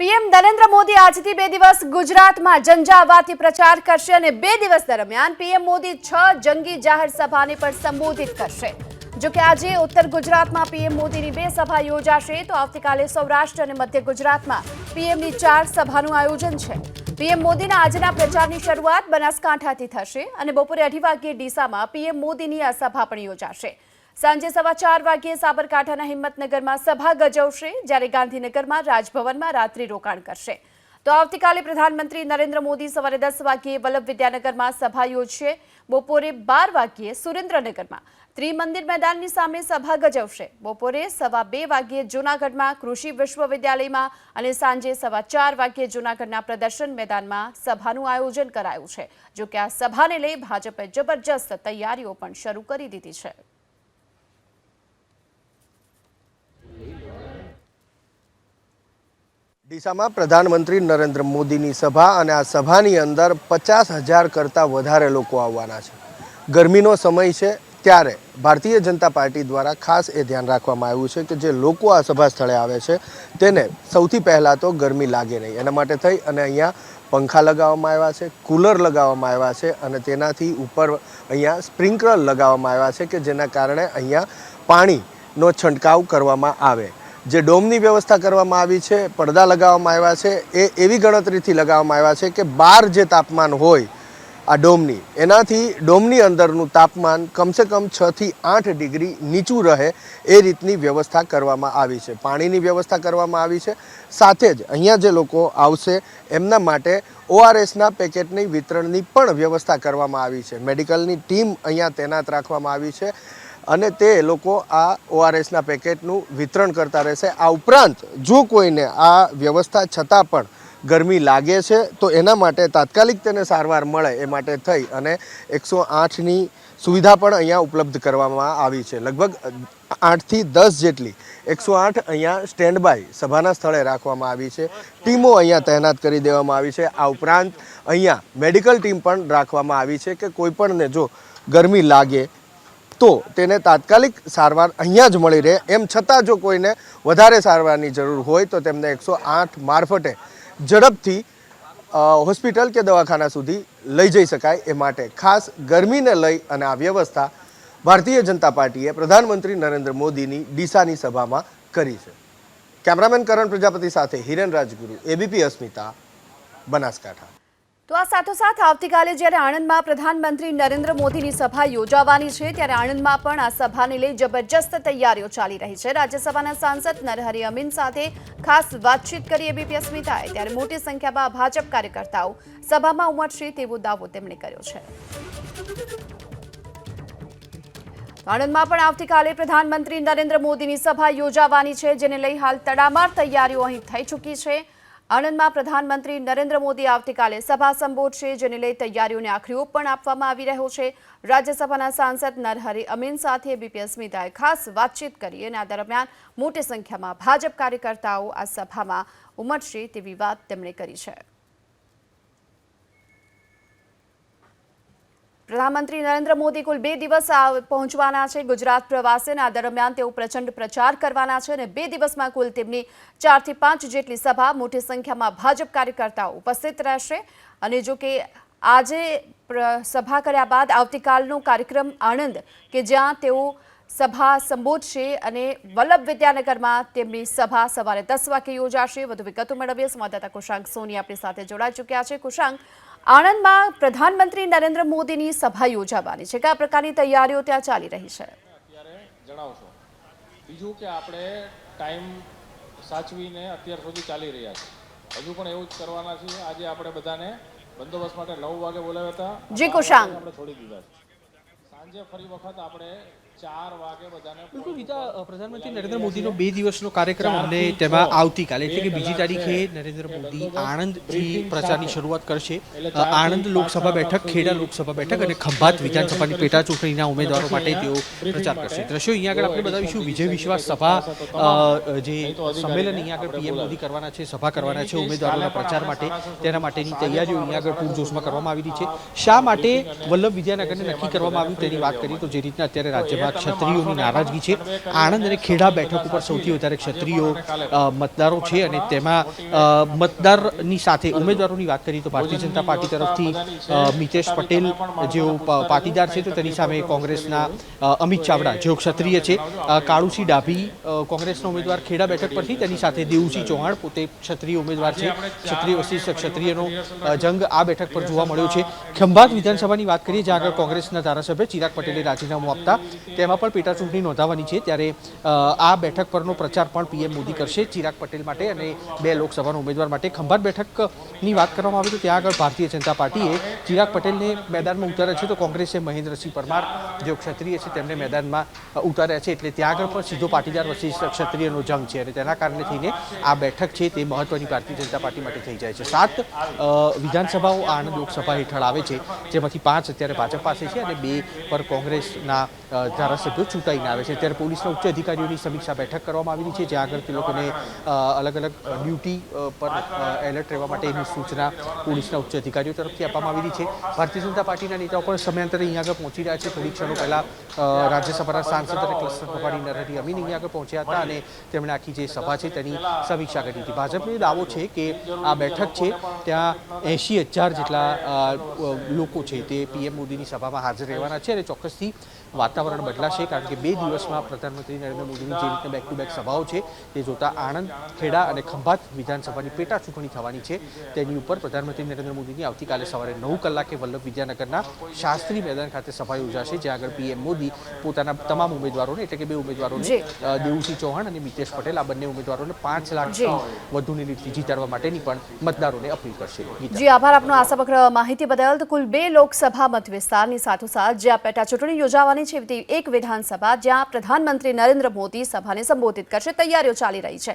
PM Narendra Modi આજથી બે દિવસ ગુજરાતમાં ઝંઝાવાતી પ્રચાર કરશે અને બે દિવસ દરમિયાન પીએમ મોદી છ જંગી જાહેર સભાને પણ સંબોધિત કરશે. જો કે આજે ઉત્તર ગુજરાતમાં પીએમ મોદીની બે સભા યોજાશે તો આવતીકાલે સૌરાષ્ટ્ર અને મધ્ય ગુજરાતમાં પીએમની ચાર સભાનું આયોજન છે. પીએમ મોદીના આજના પ્રચારની શરૂઆત બનાસકાંઠાથી થશે અને બપોરે અઢી વાગ્યે ડીસામાં પીએમ મોદીની આ સભા પણ યોજાશે. સાંજે સવા ચાર વાગ્યે સાબરકાંઠાના હિંમતનગરમાં સભા ગજવશે, જ્યારે ગાંધીનગરમાં રાજભવનમાં રાત્રિ રોકાણ કરશે. તો આવતીકાલે પ્રધાનમંત્રી નરેન્દ્ર મોદી સવારે દસ વાગ્યે વલ્લભ વિદ્યાનગરમાં સભા યોજશે. બપોરે બાર વાગ્યે સુરેન્દ્રનગરમાં ત્રિમંદિર મેદાનની સામે સભા ગજવશે. બપોરે સવા બે વાગ્યે જૂનાગઢમાં કૃષિ વિશ્વવિદ્યાલયમાં અને સાંજે સવા ચાર વાગ્યે જૂનાગઢના પ્રદર્શન મેદાનમાં સભાનું આયોજન કરાયું છે. જોકે આ સભાને લઈ ભાજપે જબરજસ્ત તૈયારીઓ પણ શરૂ કરી દીધી છે. ડીસામાં પ્રધાનમંત્રી નરેન્દ્ર મોદીની સભા અને આ સભાની અંદર પચાસ હજાર કરતાં વધારે લોકો આવવાના છે. ગરમીનો સમય છે ત્યારે ભારતીય જનતા પાર્ટી દ્વારા ખાસ એ ધ્યાન રાખવામાં આવ્યું છે કે જે લોકો આ સભા સ્થળે આવે છે તેને સૌથી પહેલાં તો ગરમી લાગે નહીં. એના માટે થઈ અને અહીંયા પંખા લગાવવામાં આવ્યા છે, કુલર લગાવવામાં આવ્યા છે અને તેનાથી ઉપર અહીંયા સ્પ્રિંકલર લગાવવામાં આવ્યા છે કે જેના કારણે અહીંયા પાણીનો છંટકાવ કરવામાં આવે. જે ડોમની વ્યવસ્થા કરવામાં આવી છે, પડદા લગાવવામાં આવ્યા છે, એ એવી ગણતરીથી લગાવવામાં આવ્યા છે કે બાર જે તાપમાન હોય આ ડોમની, એનાથી ડોમની અંદરનું તાપમાન કમસે કમ છથી આઠ ડિગ્રી નીચું રહે એ રીતની વ્યવસ્થા કરવામાં આવી છે. પાણીની વ્યવસ્થા કરવામાં આવી છે. સાથે જ અહીંયા જે લોકો આવશે, એમના માટે ઓઆરએસના પેકેટની વિતરણની પણ વ્યવસ્થા કરવામાં આવી છે. મેડિકલની ટીમ અહીંયા તૈનાત રાખવામાં આવી છે. અને તે લોકો આ ઓઆરએસના પેકેટનું વિતરણ કરતા રહેશે. આ ઉપરાંત, જો કોઈને આ વ્યવસ્થા છતાં પણ ગરમી લાગે છે, તો એના માટે તાત્કાલિક તેને સારવાર મળે એ માટે થઈ અને એકસો આઠની સુવિધા પણ અહીંયા ઉપલબ્ધ કરવામાં આવી છે. લગભગ આઠથી દસ જેટલી એકસો આઠ અહીંયા સ્ટેન્ડ બાય સભાના સ્થળે રાખવામાં આવી છે. ટીમો અહીંયા તૈનાત કરી દેવામાં આવી છે. આ ઉપરાંત અહીંયા મેડિકલ ટીમ પણ રાખવામાં આવી છે કે કોઈપણને જો ગરમી લાગે તો તેને તાત્કાલિક સારવાર અહીંયા જ મળી રહે. એમ છતાં જો કોઈને વધારે સારવારની જરૂર હોય તો તેમને એકસો આઠ મારફતે ઝડપથી હોસ્પિટલ કે દવાખાના સુધી લઈ જઈ શકાય એ માટે ખાસ ગરમીને લઈ અને આ વ્યવસ્થા ભારતીય જનતા પાર્ટીએ પ્રધાનમંત્રી નરેન્દ્ર મોદીની ડીસાની સભામાં કરી છે. કેમેરામેન કરણ પ્રજાપતિ સાથે હિરેન રાજગુરુ, એબીપી અસ્મિતા, બનાસકાંઠા. તો આ સાથોસાથ આવતીકાલે જ્યારે આણંદમાં પ્રધાનમંત્રી નરેન્દ્ર મોદીની સભા યોજાવાની છે, ત્યારે આણંદમાં પણ આ સભાને લઈ જબરજસ્ત તૈયારીઓ ચાલી રહી છે. રાજ્યસભાના સાંસદ નરહરિ અમીન સાથે ખાસ વાતચીત કરી એબીપી અસ્મિતાએ ત્યારે મોટી સંખ્યામાં ભાજપ કાર્યકર્તાઓ સભામાં ઉમટશે તેવો દાવો તેમણે કર્યો છે. આણંદમાં પણ આવતીકાલે પ્રધાનમંત્રી નરેન્દ્ર મોદીની સભા યોજાવાની છે, જેને લઈ હાલ તડામાર તૈયારીઓ અહીં થઈ ચૂકી છે. આણંદમાં પ્રધાનમંત્રી નરેન્દ્ર મોદી આવતીકાલે સભા સંબોધશે, જેને લઈ તૈયારીઓને આખરી ઓપ પણ આપવામાં આવી રહ્યો છે. રાજ્યસભાના સાંસદ નરહરી અમીન સાથે બીપી અસ્મિતાએ ખાસ વાતચીત કરી અને આ દરમિયાન મોટી સંખ્યામાં ભાજપ કાર્યકર્તાઓ આ સભામાં ઉમટશે તેવી વાત તેમણે કરી છે. પ્રધાનમંત્રી નરેન્દ્ર મોદી કુલ બે દિવસ પહોંચવાના છે. ગુજરાત પ્રવાસે અને આ દરમિયાન તેઓ પ્રચંડ પ્રચાર કરવાના છે અને બે દિવસમાં કુલ તેમની ચારથી પાંચ જેટલી સભા મોટી સંખ્યામાં ભાજપ કાર્યકર્તાઓ ઉપસ્થિત રહેશે. અને જો કે આજે સભા કર્યા બાદ આવતીકાલનો કાર્યક્રમ આણંદ કે જ્યાં તેઓ સભા સંબોધશે અને વલ્લભ વિદ્યાનગરમાં તેમની સભા સવારે દસ વાગે યોજાશે. વધુ વિગતો મેળવીએ. સંવાદદાતા કુશાંક સોની આપણી સાથે જોડાઈ ચૂક્યા છે. કુશાંક આણંદમાં પ્રધાનમંત્રી નરેન્દ્ર મોદીની સભા યોજાવાની છે. કયા પ્રકારની તૈયારીઓ ત્યાં ચાલી રહી છે? અત્યારે જણાવશો. બીજું કે આપણે ટાઈમ સાચવીને અત્યાર સુધી ચાલી રહ્યા છે. હજુ પણ એવું જ કરવાના છીએ. આજે આપણે બધાને બંદોબસ્ત માટે નવ વાગે બોલાવ્યા હતા. જી, કુશાંગ. આપણે છોડી દીધા છે. સાંજે ફરી વખત આપણે ચાર વાગે બધાને બિલકુલ ગીતા પ્રધાનમંત્રી નરેન્દ્ર મોદીનો બે દિવસનો કાર્યક્રમ અને તેમાં આવતીકાલે એટલે કે બીજી તારીખે નરેન્દ્ર મોદી આણંદથી પ્રચારની શરૂઆત કરશે. આણંદ લોકસભા બેઠક ખેડા લોકસભા બેઠક અને ખંભાત વિધાનસભાની પેટા ચૂંટણીના ઉમેદવારો માટે તેઓ પ્રચાર કરશે. દ્રશ્યો અહીંયા આગળ આપણે બતાવીશું વિજય વિશ્વાસ સભા જે સંમેલન અહીંયા આગળ પીએમ મોદી કરવાના છે સભા કરવાના છે ઉમેદવારોના પ્રચાર માટે તેના માટેની તૈયારીઓ અહીંયા આગળ પૂરજોશમાં કરવામાં આવી રહી છે. શા માટે વલ્લભ વિદ્યાનગરને નક્કી કરવામાં આવ્યું તેની વાત કરીએ તો જે રીતના અત્યારે રાજ્યમાં જેમાં ક્ષત્રિયોની નારાજગી છે. આણંદ અને ખેડા બેઠક ઉપર સૌથી વધારે ક્ષત્રિયો મતદારો છે અને તેમાં મતદારની સાથે ઉમેદવારોની વાત કરીએ તો ભારતીય જનતા પાર્ટી તરફથી મિતેશ પટેલ જેઓ પાટીદાર છે તો તેની સામે કોંગ્રેસના અમિત ચાવડા જેઓ ક્ષત્રિય છે. કાળુસિંહ ડાભી કોંગ્રેસના ઉમેદવાર ખેડા બેઠક પરથી તેની સાથે દેવુસિંહ ચૌહાણ પોતે ક્ષત્રિય ઉમેદવાર છે. ક્ષત્રિય વશિષ્ઠ ક્ષત્રિયનો જંગ આ બેઠક પર જોવા મળ્યો છે. ખંભાત વિધાનસભાની વાત કરીએ, જ્યાં આગળ કોંગ્રેસના ધારાસભ્ય ચિરાગ પટેલે રાજીનામું આપતા તેમાં પણ પેટા ચૂંટણી નોંધાવાની છે ત્યારે આ બેઠક પરનો પ્રચાર પણ પીએમ મોદી કરશે ચિરાગ પટેલ માટે અને બે લોકસભાના ઉમેદવાર માટે. ખંભાત બેઠકની વાત કરવામાં આવે તો ત્યાં આગળ ભારતીય જનતા પાર્ટીએ ચિરાગ પટેલને મેદાનમાં ઉતાર્યા છે તો કોંગ્રેસે મહેન્દ્રસિંહ પરમાર જેઓ ક્ષત્રિય છે, તેમને મેદાનમાં ઉતાર્યા છે એટલે ત્યાં આગળ પણ સીધો પાટીદાર વચ્ચે ક્ષત્રિયનો જંગ છે અને તેના કારણે થઈને આ બેઠક છે તે મહત્વની ભારતીય જનતા પાર્ટી માટે થઈ જાય છે. સાત વિધાનસભાઓ આણંદ લોકસભા હેઠળ આવે છે, જેમાંથી પાંચ અત્યારે ભાજપ પાસે છે અને બે પર કોંગ્રેસના ધારાસભ્યો ચૂંટાઈને આવે છે. ત્યારે પોલીસના ઉચ્ચ અધિકારીઓની સમીક્ષા બેઠક કરવામાં આવેલી છે, જ્યાં આગળ તે લોકોને અલગ અલગ ડ્યુટી પર એલર્ટ રહેવા માટેની સૂચના પોલીસના ઉચ્ચ અધિકારીઓ તરફથી આપવામાં આવેલી છે. ભારતીય જનતા પાર્ટીના નેતાઓ પણ સમયાંતરે અહીંયા આગળ પહોંચી રહ્યા છે. થોડી ક્ષણો પહેલાં રાજ્યસભાના સાંસદ અને ક્લસ્ટર પ્રભારી નરહરી અમીન અહીંયા આગળ પહોંચ્યા હતા અને તેમણે આખી જે સભા છે તેની સમીક્ષા કરી હતી. ભાજપનો દાવો છે કે આ બેઠક છે, ત્યાં એંશી હજાર જેટલા લોકો છે તે પીએમ મોદીની સભામાં હાજર રહેવાના છે અને ચોક્કસથી વાતાવરણ બદલાશે કારણ કે બે દિવસમાં પ્રધાનમંત્રી નરેન્દ્ર મોદીની જે રીતના બેક ટુ બેક સભાઓ છે તે જોતા આણંદ ખેડા અને ખંભાત વિધાનસભાની પેટા ચૂંટણી થવાની છે તેની ઉપર પ્રધાનમંત્રી નરેન્દ્ર મોદીની આવતીકાલે સવારે નવ કલાકે વલ્લભ વિદ્યાનગરના શાસ્ત્રી મેદાન ખાતે સભા યોજાશે જ્યાં આગળ પીએમ મોદી પોતાના તમામ ઉમેદવારોને એટલે કે બે ઉમેદવારોને દેવુસિંહ ચૌહાણ અને મિતેશ પટેલ આ બંને ઉમેદવારોને પાંચ લાખ જી. વધુની લીડથી જીતાડવા માટેની પણ મતદારોને અપીલ કરશે. જી આભાર આપનો આ સમગ્ર માહિતી બદલ તો કુલ બે લોકસભા મત વિસ્તારની સાથોસાથ જ્યાં પેટા ચૂંટણી યોજાવાની છે તેવી એક વિધાનસભા જ્યાં પ્રધાનમંત્રી નરેન્દ્ર મોદી સભાને સંબોધિત કરશે. તૈયારીઓ ચાલી રહી છે.